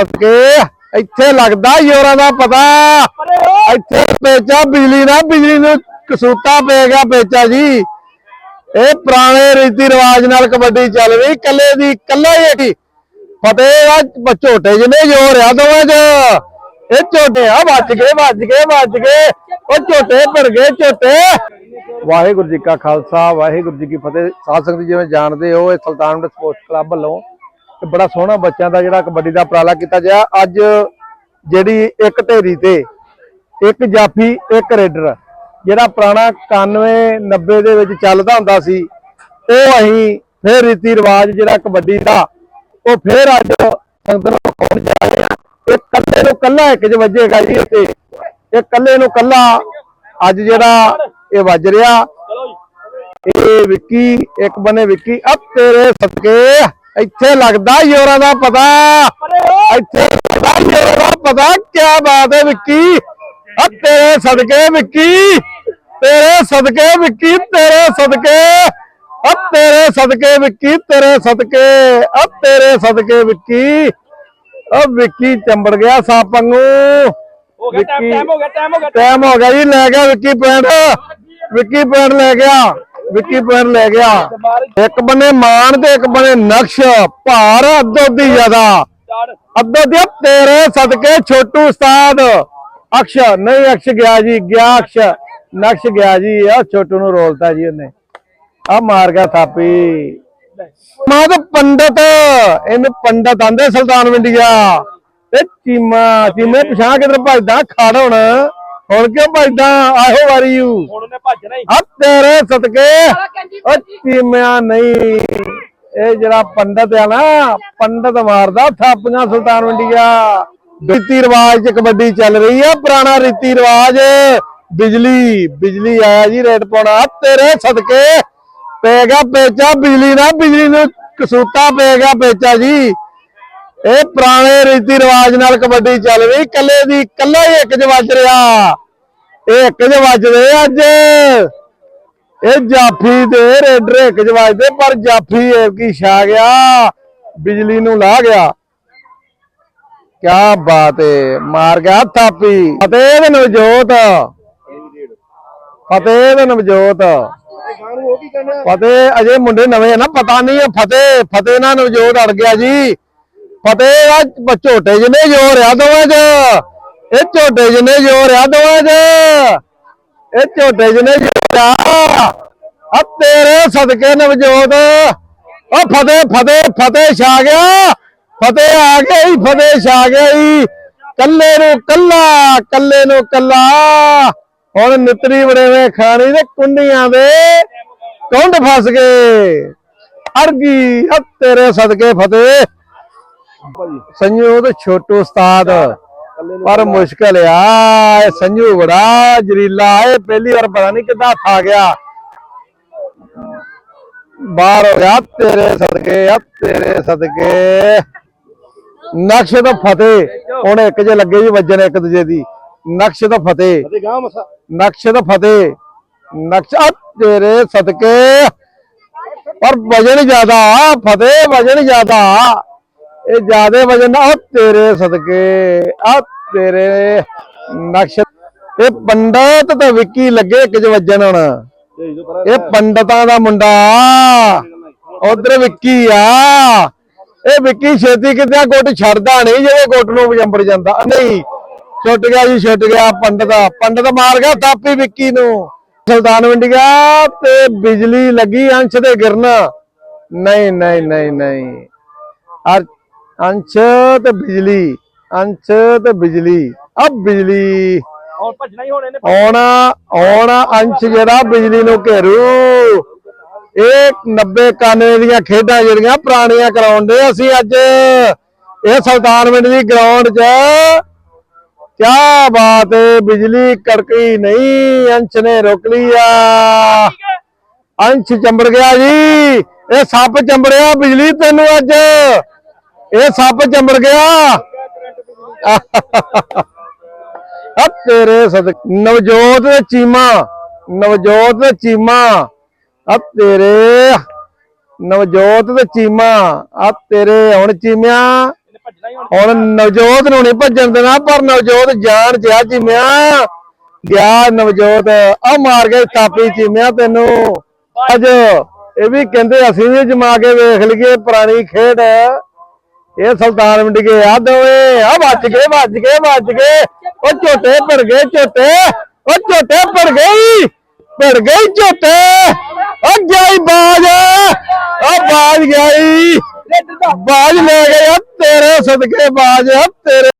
ਸਦਕੇ ਇੱਥੇ ਲੱਗਦਾ ਯੋਰਾਂ ਦਾ ਪਤਾ। ਇੱਥੇ ਪੇਚਾ ਬਿਜਲੀ ਨਾ ਬਿਜਲੀ ਨੂੰ ਕਸੂਤਾ ਪੈ ਗਿਆ ਪੇਚਾ ਜੀ। ਇਹ ਪੁਰਾਣੇ ਰੀਤੀ ਰਿਵਾਜ ਨਾਲ ਕਬੱਡੀ ਚੱਲ ਰਹੀ ਕੱਲੇ ਦੀ ਕੱਲਾ ਹੀ ਹੈ। ਫਤਿਹ ਆ ਝੋਟੇ ਜਿਹਨੇ ਜ਼ੋਰ ਆ ਦੋਵਾਂ 'ਚ। ਇਹ ਝੋਟੇ ਆ ਵੱਜ ਗਏ ਵੱਜ ਗਏ ਵੱਜ ਗਏ। ਉਹ ਝੋਟੇ ਭਰ ਗਏ ਝੋਟੇ। ਵਾਹਿਗੁਰੂ ਜੀ ਕਾ ਖਾਲਸਾ ਵਾਹਿਗੁਰੂ ਜੀ ਕੀ ਫਤਿਹ। ਸਾਧ ਸੰਗਤ ਜਿਵੇਂ ਜਾਣਦੇ ਹੋ ਇਹ ਸੁਲਤਾਨਪੁਰ ਸਪੋਰਟਸ ਕਲੱਬ ਵੱਲੋਂ ਤੇ ਬੜਾ ਸੋਹਣਾ ਬੱਚਿਆਂ ਦਾ ਜਿਹੜਾ ਕਬੱਡੀ ਦਾ ਉਪਰਾਲਾ ਕੀਤਾ ਗਿਆ। ਅੱਜ ਜਿਹੜੀ ਇੱਕ ਢੇਰੀ ਤੇ ਇੱਕ ਜਾਫੀ, ਇੱਕ ਰੇਡਰ, ਜਿਹੜਾ ਪੁਰਾਣਾ 91 90 ਦੇ ਵਿੱਚ ਚੱਲਦਾ ਹੁੰਦਾ ਸੀ, ਉਹ ਅਸੀਂ ਫਿਰ ਰੀਤੀ ਰਿਵਾਜ ਜਿਹੜਾ ਕਬੱਡੀ ਦਾ, ਉਹ ਫਿਰ ਅੱਜ ਸੰਗਤ ਨੂੰ ਵਿਖਾਉਣ ਜਾ ਰਹੇ। ਇਹ ਕੱਲੇ ਨੂੰ ਕੱਲਾ ਇੱਕ ਜ ਵੱਜੇਗਾ ਜੀ ਇੱਥੇ ਇਹ ਕੱਲੇ ਨੂੰ ਕੱਲਾ ਅੱਜ ਜਿਹੜਾ ਇਹ ਵੱਜ ਰਿਹਾ। ਇਹ ਵਿੱਕੀ, ਇੱਕ ਬਨੇ ਵਿੱਕੀ, ਅਬ ਤੇਰੇ ਸਦਕੇ ਇੱਥੇ ਲੱਗਦਾ ਯੋਰਾਂ ਦਾ ਪਤਾ। ਇੱਥੇ ਲੱਗਦਾ ਯੋਰਾਂ ਦਾ ਪਤਾ। ਕੀ ਬਾਤ ਹੈ ਵਿੱਕੀ। ਅਬ ਤੇਰੇ ਸਦਕੇ ਵਿੱਕੀ। ਤੇਰੇ ਸਦਕੇ ਵਿੱਕੀ ਤੇਰੇ ਸਦਕੇ। ਅਬ ਤੇਰੇ ਸਦਕੇ ਵਿੱਕੀ ਤੇਰੇ ਸਦਕੇ। ਅਬ ਤੇਰੇ ਸਦਕੇ ਵਿੱਕੀ। ਅਬ ਵਿੱਕੀ ਚੰਬੜ ਗਿਆ ਸੱਪ ਵਾਂਗੂ ਹੋ ਗਿਆ ਟਾਈਮ ਹੋ ਗਿਆ ਟਾਈਮ ਹੋ ਗਿਆ। ਟਾਈਮ ਹੋ ਗਿਆ ਜੀ ਲੈ ਗਿਆ ਵਿੱਕੀ ਪੁਆਇੰਟ ਵਿੱਕੀ ਪੁਆਇੰਟ ਲੈ ਗਿਆ, ਵਿੱਕੀ ਪੁਆਇੰਟ ਲੈ ਗਿਆ। ਇੱਕ ਬੰਨੇ ਮਾਨ ਤੇ ਇੱਕ ਬੰਨੇ ਨਕਸ਼, ਭਾਰ ਅੱਧੋ ਦੀ ਜ਼ਿਆਦਾ। ਸਟਾਰਟ ਅੱਧੋ ਦੀ ਤੇਰੇ ਸਦਕੇ ਛੋਟੂ ਉਸਤਾਦ। ਅਕਸ਼, ਨਹੀਂ ਅਕਸ਼ ਗਿਆ ਜੀ, ਗਿਆ ਅਕਸ਼। ਨਕਸ਼ ਗਿਆ ਜੀ, ਆ ਛੋਟੂ ਨੂੰ ਰੋਲਤਾ ਜੀ ਉਹਨੇ। ਆ ਮਾਰ ਗਿਆ ਥਾਪੀ। ਮਾਂ ਤਾਂ ਪੰਡਤ, ਇਹਨੂੰ ਪੰਡਤ ਆਂਦੇ ਸੁਲਤਾਨ ਵਿੰਡੀਆ ਤੇ ਚੀਮਾ, ਚੀਮੇ ਪਛਾਣ ਕਿਧਰ ਭਜਦਾ? ਖੜ ਹੁਣ। ਹੁਣ ਕਿਉਂ ਭਜਦਾ? ਆਹੋ ਵਾਰੀ ਯੂ ਹੁਣ ਉਹਨੇ ਭੱਜਣਾ ਹੀ। ਆ ਤੇਰੇ ਸਦਕੇ। ਉਹ ਚੀਮਿਆ ਨਹੀਂ। ਇਹ ਜਿਹੜਾ ਪੰਡਤ ਆ ਨਾ ਪੰਡਤ ਮਾਰਦਾ ਥਾਪੀਆਂ ਸੁਲਤਾਨ ਵੰਡੀਆ। ਰੀਤੀ ਰਿਵਾਜ ਚ ਕਬੱਡੀ ਚੱਲ ਰਹੀ ਆ ਪੁਰਾਣਾ ਰੀਤੀ ਰਿਵਾਜ। ਬਿਜਲੀ ਬਿਜਲੀ ਆਇਆ ਜੀ ਰੇਟ ਪਾਉਣਾ। ਤੇਰੇ ਸਦਕੇ। ਪੈ ਗਿਆ ਪੇਚਾ ਬਿਜਲੀ ਨਾ ਬਿਜਲੀ ਨੂੰ ਕਸੂਤਾ ਪੈ ਗਿਆ ਪੇਚਾ ਜੀ। ਇਹ ਪੁਰਾਣੇ ਰੀਤੀ ਰਿਵਾਜ ਨਾਲ ਕਬੱਡੀ ਚੱਲ ਰਹੀ ਕੱਲੇ ਦੀ ਕੱਲਾ ਹੀ ਇੱਕ ਚ ਰਿਹਾ। ਇਹ ਇੱਕ ਚ ਵੱਜਦੇ ਅੱਜ। ਇਹ ਜਾਫੀ ਦੇ ਰੇਡਰ ਇੱਕ ਚ ਵੱਜਦੇ ਪਰ ਜਾਫੀ ਇਹ ਛਾ ਗਿਆ, ਬਿਜਲੀ ਨੂੰ ਲਾ ਗਿਆ। ਕਿਆ ਬਾਤ ਏ, ਮਾਰ ਗਿਆ ਥਾਪੀ। ਫਤਿਹ ਦੇ ਨਵਜੋਤ। ਫਤਿਹ ਦੇ ਨਵਜੋਤ। ਫਤਿਹ ਅਜੇ ਮੁੰਡੇ ਨਵੇਂ ਆ ਨਾ, ਪਤਾ ਨਹੀਂ ਇਹ ਫਤਿਹ ਫਤਿਹ ਨਾਲ ਨਵਜੋਤ ਅੜ ਗਿਆ ਜੀ। ਫਤਿਹ ਆ ਝੋਟੇ ਜਿਹਨੇ ਜ਼ੋਰ ਆ ਦੋਵਾਂ 'ਚ। ਇਹ ਝੋਟੇ ਜਿਹਨੇ ਜ਼ੋਰ ਆ ਦੋਵਾਂ 'ਚ। ਇਹ ਝੋਟੇ ਜਿਹਨੇ ਜ਼ੋਰ ਆ। ਆ ਤੇਰੇ ਸਦਕੇ ਨਵਜੋਤ। ਉਹ ਫਤਿਹ ਫਤਿਹ ਫਤਿਹ ਛਾ ਗਿਆ। ਫਤਿਹ ਆ ਗਿਆ ਹੀ ਫਤਿਹ ਛਾ ਗਿਆ ਹੀ ਕੱਲੇ ਨੂੰ ਕੱਲਾ, ਕੱਲੇ ਨੂੰ ਕੱਲਾ। ਹੁਣ ਨਿਤਰੀ ਬੜੇਵੇਂ ਖਾਣੀ ਤੇ ਕੁੰਡੀਆਂ ਦੇ ਕੁੰਡ ਫਸ ਗਏ। ਅੜ ਗਈ, ਆ ਤੇਰੇ ਸਦਕੇ ਫਤਿਹ। ਸੰਜੂ ਤੇ ਛੋਟੂ ਉਸਤਾਦ ਪਰ ਮੁਸ਼ਕਲ ਆ ਇਹ ਸੰਜੂ ਬੜਾ ਜਰੀਲਾ ਇਹ ਪਹਿਲੀ ਵਾਰ ਪਤਾ ਨਹੀਂ ਕਿੱਦਾਂ ਥਾ ਗਿਆ। ਬਾਹਰ ਹੋ ਗਿਆ ਤੇਰੇ ਸਦਕੇ ਆ ਤੇਰੇ ਸਦਕੇ। ਨਕਸ਼ ਤੋਂ ਫਤਿਹ ਹੁਣ ਇੱਕ ਜੇ ਲੱਗੇ ਜੀ ਵੱਜਣ ਇੱਕ ਦੂਜੇ ਦੀ। ਨਕਸ਼ ਤੋਂ ਫਤਿਹ। ਨਕਸ਼ ਤੋਂ ਫਤਿਹ। ਨਕਸ਼ ਆ ਤੇਰੇ ਸਦਕੇ। ਪਰ ਵਜਨ ਜ਼ਿਆਦਾ ਫਤਿਹ ਵਜਨ ਜ਼ਿਆਦਾ। ਇਹ ਜ਼ਿਆਦੇ ਵਜਨ ਆ ਤੇਰੇ ਸਦਕੇ ਆ ਤੇਰੇ ਨਕਸ਼। ਇਹ ਪੰਡਤ ਤੇ ਵਿੱਕੀ ਲੱਗੇ ਇੱਕ ਚ ਹੁਣ। ਇਹ ਪੰਡਤਾਂ ਦਾ ਮੁੰਡਾ। ਉਧਰ ਵਿੱਕੀ ਆ। ਇਹ ਵਿੱਕੀ ਛੇਤੀ ਕਿਤੇ ਗੁੱਟ ਛੱਡਦਾ ਨਹੀਂ ਜਿਹੜੇ ਗੁੱਟ ਨੂੰ ਵਜੰਬੜ ਜਾਂਦਾ। ਨਹੀਂ, ਛੁੱਟ ਗਿਆ ਜੀ, ਛੁੱਟ ਗਿਆ ਪੰਡਤ। ਪੰਡਤ ਮਾਰ ਗਿਆ ਤਾਪੀ ਵਿੱਕੀ ਨੂੰ। ਸੁਲਤਾਨ ਵੰਡੀਆ, ਤੇ ਬਿਜਲੀ ਲੱਗੀ ਅੰਸ਼ ਦੇ ਗਿਰਨ। ਨਹੀਂ ਨਹੀਂ ਨਹੀਂ ਨਹੀਂ। ਅਰ ਅੰਸ਼ ਤੇ ਬਿਜਲੀ ਅੰਸ਼ ਤੇ ਬਿਜਲੀ ਅਬ ਬਿਜਲੀ। ਹੁਣ ਭੱਜਣਾ ਹੀ ਹੁਣ ਇਹਨੇ ਆਉਣਾ ਆਉਣਾ ਅੰਸ਼ ਜਿਹੜਾ ਬਿਜਲੀ ਨੂੰ ਘੇਰੂ। ਇਹ 90 91 ਦੀਆਂ ਖੇਡਾਂ ਜਿਹੜੀਆਂ ਪੁਰਾਣੀਆਂ ਕਰਾਉਂਦੇ ਅਸੀਂ ਅੱਜ। ਇਹ ਸੁਲਤਾਨਵਿੰਡ ਦੀ ਗਰਾਊਂਡ 'ਚ। ਕਿਆ ਬਾਤ ਹੈ ਬਿਜਲੀ ਕੜਕਈ ਨਹੀਂ ਅੰਸ਼ ਨੇ ਰੋਕ ਲਿਆ ਅੰਸ਼ ਚੰਬੜ ਗਿਆ ਜੀ। ਇਹ ਸੱਪ ਚੰਬੜਿਆ ਬਿਜਲੀ ਤੈਨੂੰ ਅੱਜ। ਇਹ ਸੱਪ ਚੰਬੜ ਗਿਆ। ਆ ਤੇਰੇ ਸਦ, ਨਵਜੋਤ ਤੇ ਚੀਮਾ, ਨਵਜੋਤ ਤੇ ਚੀਮਾ। ਆ ਤੇਰੇ, ਨਵਜੋਤ ਤੇ ਚੀਮਾ। ਆ ਤੇਰੇ ਹੁਣ ਚੀਮਿਆ। ਹੁਣ ਨਵਜੋਤ ਨੂੰ ਨਹੀਂ ਭੱਜਣ ਦੇਣਾ, ਪਰ ਨਵਜੋਤ ਜਾਣ ਜਿਆ ਚੀਮਿਆ। ਗਿਆ ਨਵਜੋਤ, ਆ ਮਾਰ ਕੇ ਥਾਪੀ ਚੀਮਿਆ ਤੈਨੂੰ। ਅੱਜ ਇਹ ਵੀ ਕਹਿੰਦੇ ਅਸੀਂ ਵੀ ਜਮਾ ਕੇ ਵੇਖ ਲਈਏ ਪੁਰਾਣੀ ਖੇਡ। ਇਹ ਸੁਲਤਾਨ ਮੰਡੀਗੇ ਆ ਦੋਵੇਂ। ਆ ਵੱਜ ਗਏ ਵੱਜ ਗਏ ਵੱਜ ਗਏ। ਉਹ ਝੋਟੇ ਭੜ ਗਏ, ਝੋਟੇ। ਉਹ ਝੋਟੇ ਭੜ ਗਈ ਭੜ ਗਈ ਝੋਟੇ। ਉਹ ਜਾਈ ਬਾਜ। ਉਹ ਬਾਜ ਗਈ ਬਾਜ ਲੈ ਗਏ। ਆ ਤੇਰੇ ਸਦਕੇ ਬਾਜ, ਆ ਤੇਰੇ